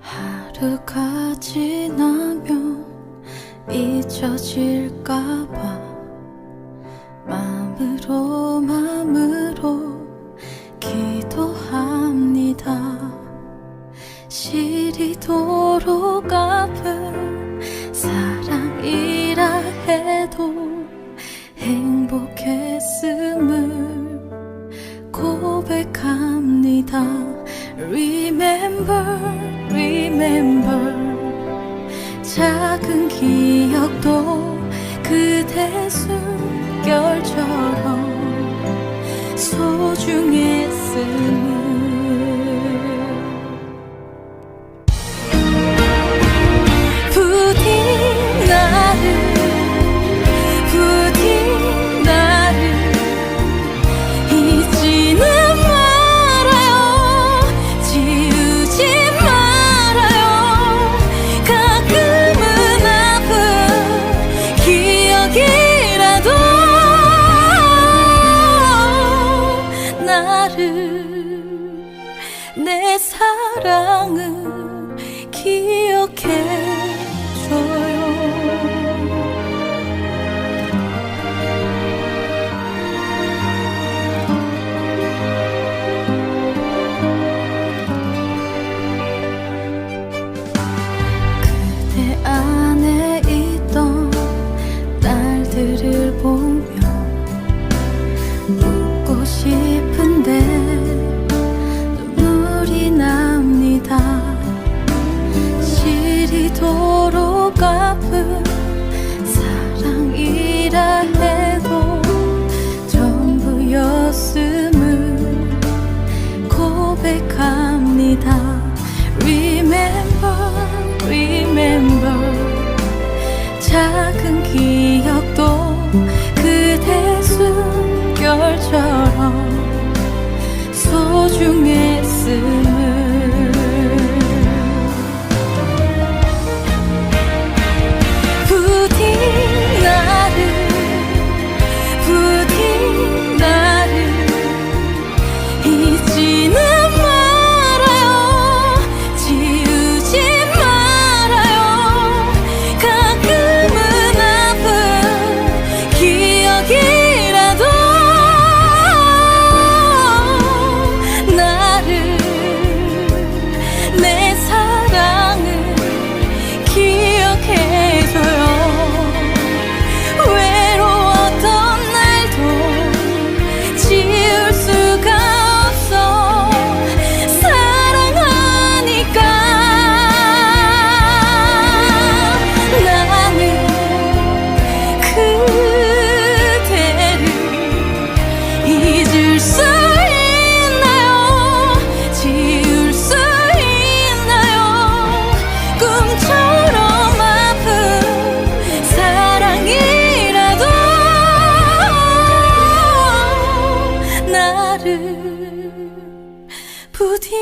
하루가 지나면 잊혀질까봐 마음으로 Remember, remember 작은 기억도 그대 숨결처럼 소중해 期盼。 지는 부디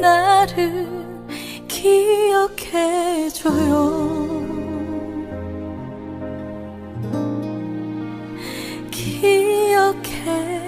나를 기억해줘요? 기억해.